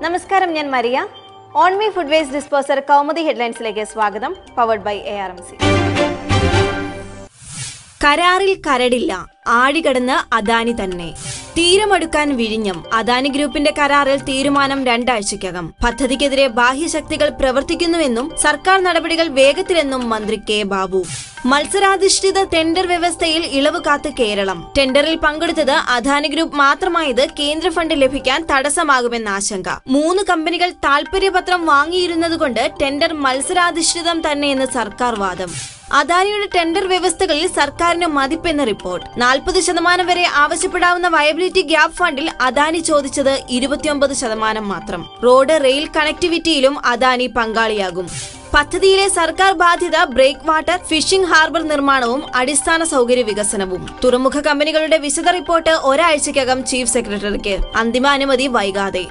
നമസ്കാരം ഞാൻ Maria. Onmi food waste disposer Kaumudi ഹെഡ്ലൈൻസിലേക്ക് സ്വാഗതം powered by A R M C കരാറിൽ കരടില്ല. ആഴികടന്ന് അദാനി തന്നെ. തീരമടുക്കാൻ വിഴിഞ്ഞം. അദാനി ഗ്രൂപ്പിന്റെ കരാറിൽ തീരുമാനം രണ്ടാഴ്ചയ്ക്കകം. പദ്ധതിക്കെതിരെ ബാഹ്യശക്തികൾ പ്രവർത്തിക്കുന്നുവെന്നും സർക്കാർ നടപടികൾ വേഗത്തിലെന്നും മന്ത്രി കെ. ബാബു. മത്സരാധിഷ്ഠിത ടെൻഡർ വ്യവസ്ഥയിൽ ഇളവ് കാത്ത് കേരളം. ടെൻഡറിൽ പങ്കെടുത്തത് അദാനി ഗ്രൂപ്പ് മാത്രമായത് കേന്ദ്ര ഫണ്ട് ലഭിക്കാൻ തടസ്സമാകുമെന്ന ആശങ്ക. മൂന്ന് കമ്പനികൾ താൽപര്യപത്രം വാങ്ങിയിരുന്നതുകൊണ്ട് ടെൻഡർ മത്സരാധിഷ്ഠിതം തന്നെയെന്ന് സർക്കാർ വാദം. അദാനിയുടെ ടെൻഡർ വ്യവസ്ഥകളിൽ സർക്കാരിന് മതിപ്പെന്ന റിപ്പോർട്ട്. നാൽപ്പത് ശതമാനം വരെ ആവശ്യപ്പെടാവുന്ന വയബിലിറ്റി ഗ്യാപ് ഫണ്ടിൽ അദാനി ചോദിച്ചത് ഇരുപത്തിയൊമ്പത് ശതമാനം മാത്രം. റോഡ് റെയിൽ കണക്ടിവിറ്റിയിലും അദാനി പങ്കാളിയാകും. പദ്ധതിയിലെ സർക്കാർ ബാധ്യത ബ്രേക്ക് വാട്ടർ ഫിഷിംഗ് ഹാർബർ നിർമ്മാണവും അടിസ്ഥാന സൗകര്യ വികസനവും. തുറമുഖ കമ്പനികളുടെ വിശദ റിപ്പോർട്ട് ഒരാഴ്ചയ്ക്കകം ചീഫ് സെക്രട്ടറിക്ക്. അന്തിമ അനുമതി വൈകാതെ.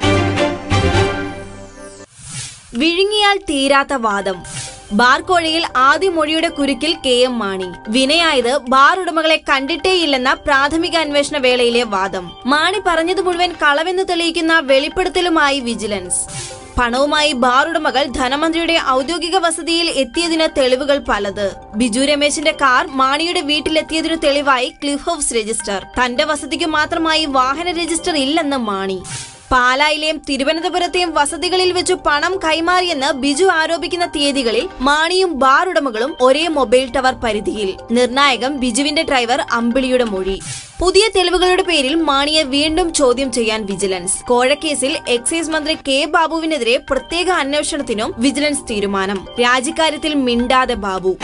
വിഴുങ്ങിയാൽ തീരാത്ത വാദം. ബാർ കോഴയിൽ ആദ്യ മൊഴിയുടെ കുരുക്കിൽ കെ എം മാണി. വിനയായത് ബാർ ഉടമകളെ കണ്ടിട്ടേയില്ലെന്ന പ്രാഥമിക അന്വേഷണ വേളയിലെ വാദം. മാണി പറഞ്ഞത് മുഴുവൻ കളവെന്ന് തെളിയിക്കുന്ന വെളിപ്പെടുത്തലുമായി വിജിലൻസ്. പണവുമായി ബാർ ഉടമകൾ ധനമന്ത്രിയുടെ ഔദ്യോഗിക വസതിയിൽ എത്തിയതിന് തെളിവുകൾ പലത്. ബിജു രമേശിന്റെ കാർ മാണിയുടെ വീട്ടിലെത്തിയതിനു തെളിവായി ക്ലിഫ് ഹൗസ് രജിസ്റ്റർ. തന്റെ വസതിക്ക് മാത്രമായി വാഹന രജിസ്റ്റർ ഇല്ലെന്ന് മാണി. പാലായിലെയും തിരുവനന്തപുരത്തെയും വസതികളിൽ വെച്ച് പണം കൈമാറിയെന്ന് ബിജു ആരോപിക്കുന്ന തീയതികളിൽ മാണിയും ബാർ ഉടമകളും ഒരേ മൊബൈൽ ടവർ പരിധിയിൽ. നിർണായകം ബിജുവിന്റെ ഡ്രൈവർ അമ്പിളിയുടെ മൊഴി. പുതിയ തെളിവുകളുടെ പേരിൽ മാണിയെ വീണ്ടും ചോദ്യം ചെയ്യാൻ വിജിലൻസ്. കോഴക്കേസിൽ എക്സൈസ് മന്ത്രി കെ ബാബുവിനെതിരെ പ്രത്യേക അന്വേഷണത്തിനും വിജിലൻസ് തീരുമാനം. രാജിക്കാര്യത്തിൽ മിണ്ടാതെ ബാബു.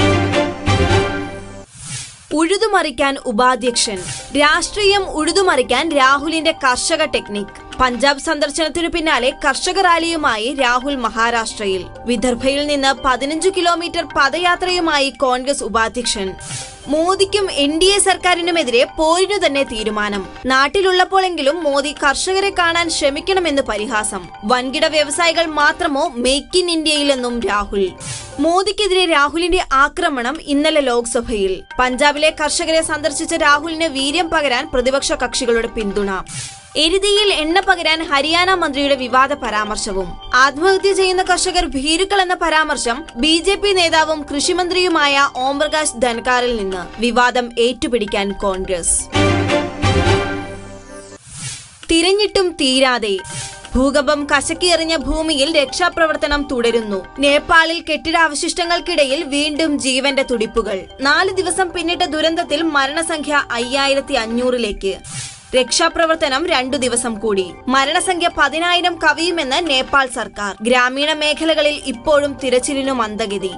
ഉഴുതുമറിക്കാൻ ഉപാധ്യക്ഷൻ. രാഷ്ട്രീയം ഉഴുതുമറിക്കാൻ രാഹുലിന്റെ കർഷക ടെക്നിക്. പഞ്ചാബ് സന്ദർശനത്തിനു പിന്നാലെ കർഷക റാലിയുമായി രാഹുൽ മഹാരാഷ്ട്രയിൽ. വിദർഭയിൽ നിന്ന് പതിനഞ്ചു കിലോമീറ്റർ പദയാത്രയുമായി കോൺഗ്രസ് ഉപാധ്യക്ഷൻ. മോദിക്കും എൻ ഡി എ സർക്കാരിനുമെതിരെ പോരിനു തന്നെ തീരുമാനം. നാട്ടിലുള്ളപ്പോഴെങ്കിലും മോദി കർഷകരെ കാണാൻ ശ്രമിക്കണമെന്ന് പരിഹാസം. വൻകിട വ്യവസായികൾ മാത്രമോ മേക്ക് ഇൻ ഇന്ത്യയിലെന്നും രാഹുൽ. മോദിക്കെതിരെ രാഹുലിന്റെ ആക്രമണം ഇന്നലെ ലോക്സഭയിൽ. പഞ്ചാബിലെ കർഷകരെ സന്ദർശിച്ച രാഹുലിന് വീര്യം പകരാൻ പ്രതിപക്ഷ കക്ഷികളുടെ പിന്തുണ. എരുതിയിൽ എണ്ണ പകരാൻ ഹരിയാന മന്ത്രിയുടെ വിവാദ പരാമർശവും. ആത്മഹത്യ ചെയ്യുന്ന കർഷകർ ഭീരുക്കൾ എന്ന പരാമർശം ബി ജെ പി നേതാവും കൃഷിമന്ത്രിയുമായ ഓം ഓംപ്രകാശ് ധൻകാറിൽ നിന്ന് വിവാദം ഏറ്റുപിടിക്കാൻ കോൺഗ്രസ്. തിരഞ്ഞിട്ടും തീരാതെ ഭൂകമ്പം കശക്കിയെറിഞ്ഞ ഭൂമിയിൽ രക്ഷാപ്രവർത്തനം തുടരുന്നു. നേപ്പാളിൽ കെട്ടിടാവശിഷ്ടങ്ങൾക്കിടയിൽ വീണ്ടും ജീവന്റെ തുടിപ്പുകൾ. നാല് ദിവസം പിന്നിട്ട ദുരന്തത്തിൽ മരണസംഖ്യ അയ്യായിരത്തി അഞ്ഞൂറിലേക്ക്. രക്ഷാപ്രവർത്തനം രണ്ടു ദിവസം കൂടി. മരണസംഖ്യ പതിനായിരം കവിയുമെന്ന് നേപ്പാൾ സർക്കാർ. ഗ്രാമീണ മേഖലകളിൽ ഇപ്പോഴും തിരച്ചിലിനു മന്ദഗതി.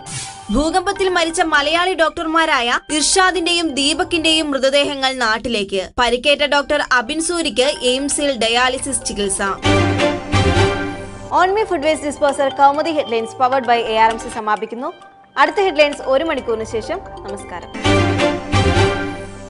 ഭൂകമ്പത്തിൽ മരിച്ച മലയാളി ഡോക്ടർമാരായ ഇർഷാദിന്റെയും ദീപക്കിന്റെയും മൃതദേഹങ്ങൾ നാട്ടിലേക്ക്. പരിക്കേറ്റ ഡോക്ടർ അബിൻ സൂരിക്ക് എയിംസിൽ ഡയാലിസിസ് ചികിത്സ. Onmi food waste disposal Kaumudi headlines powered by A R M C സമാപിക്കുന്നു. അടുത്ത ഹെഡ്ലൈൻസ് ഒരു മണിക്കൂറിന് ശേഷം. നമസ്കാരം.